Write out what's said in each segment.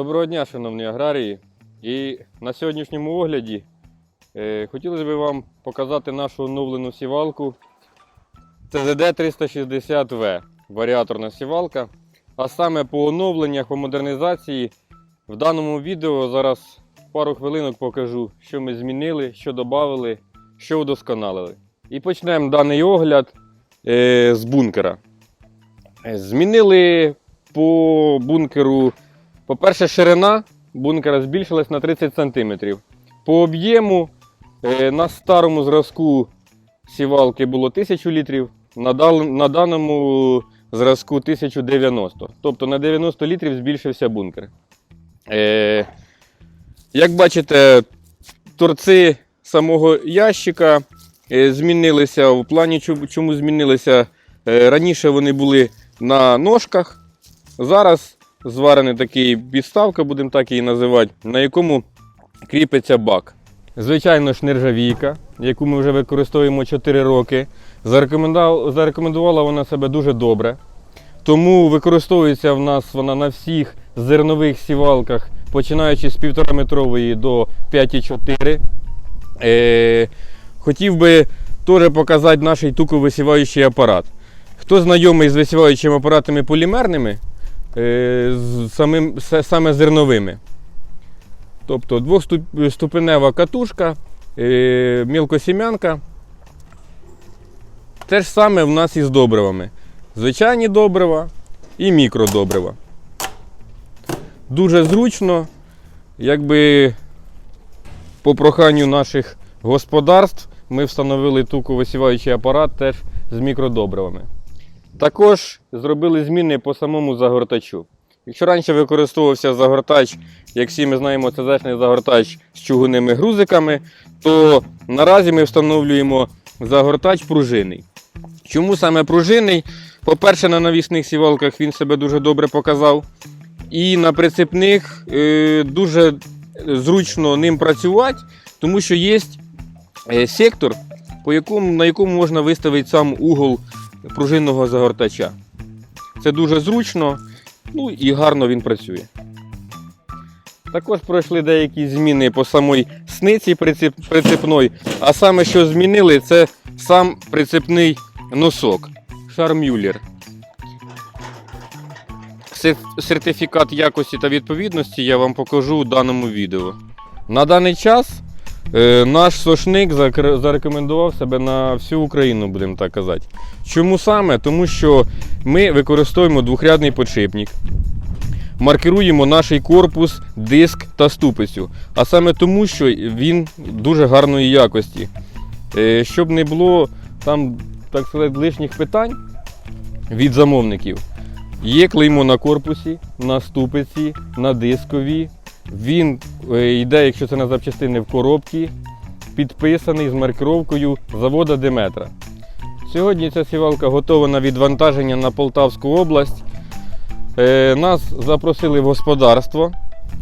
Доброго дня, шановні аграрії. І на сьогоднішньому огляді е, хотілося б вам показати нашу оновлену сівалку ЦЗД 360В, варіаторна сівалка. А саме по оновленнях, по модернізації в даному відео зараз пару хвилинок покажу, що ми змінили, що додали, що удосконалили. І почнемо даний огляд е, з бункера. Е, Змінили по бункеру по-перше, ширина бункера збільшилась на 30 см. По об'єму е, на старому зразку сівалки було 1000 літрів, на, даному зразку 1090. Тобто на 90 літрів збільшився бункер. Е, як бачите, торці самого ящика е, змінилися в плані, чому змінилися. Раніше вони були на ножках. Зараз зварений такий підставка, будемо так її називати, на якому кріпиться бак. Звичайно ж, нержавійка, яку ми вже використовуємо 4 роки. Зарекомендувала, вона себе дуже добре. Тому використовується в нас вона на всіх зернових сівалках, починаючи з 1,5 метрової до 5,4. Е, хотів би теж показати наш туковисіваючий апарат. Хто знайомий з висіваючими апаратами полімерними, з самим, саме зерновими. Тобто двохступенева катушка, е, мілкосім'янка. Те ж саме в нас із добривами. Звичайні добрива і мікродобрива. Дуже зручно, якби по проханню наших господарств ми встановили туковисіваючий апарат теж з мікродобривами. Також зробили зміни по самому загортачу. Якщо раніше використовувався загортач, як всі ми знаємо, це ЦЗшний загортач з чугунними грузиками, то наразі ми встановлюємо загортач пружинний. Чому саме пружинний? По-перше, на навісних сівалках він себе дуже добре показав. І на прицепних е, дуже зручно ним працювати, тому що є е, сектор, по якому, на якому можна виставити сам угол пружинного загортача. Це дуже зручно, ну і гарно він працює. Також пройшли деякі зміни по самій сниці прицеп, прицепної, а саме, що змінили, це сам прицепний носок Шармюллер. Сер- Сертифікат якості та відповідності я вам покажу у даному відео. На даний час наш сошник зарекомендував себе на всю Україну, будемо так казати. Чому саме? Тому що ми використовуємо двохрядний подшипник, маркируємо наш корпус, диск та ступицю. А саме тому, що він дуже гарної якості. Е, Щоб не було там, так сказати, лишніх питань від замовників. Є клеймо на корпусі, на ступиці, на дискові. Він е, йде, якщо це на запчастини в коробці, підписаний з маркировкою завода Деметра. Сьогодні ця сівалка готова на відвантаження на Полтавську область. Е, Нас запросили в господарство.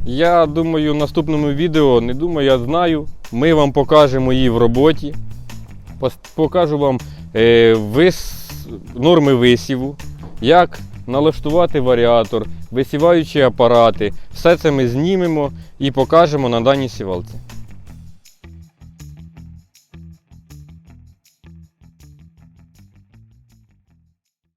Я думаю, в наступному відео, не думаю, я знаю. Ми вам покажемо її в роботі. Покажу вам е, вис... норми висіву, як налаштувати варіатор, висіваючі апарати. Все це ми знімемо і покажемо на даній сівалці.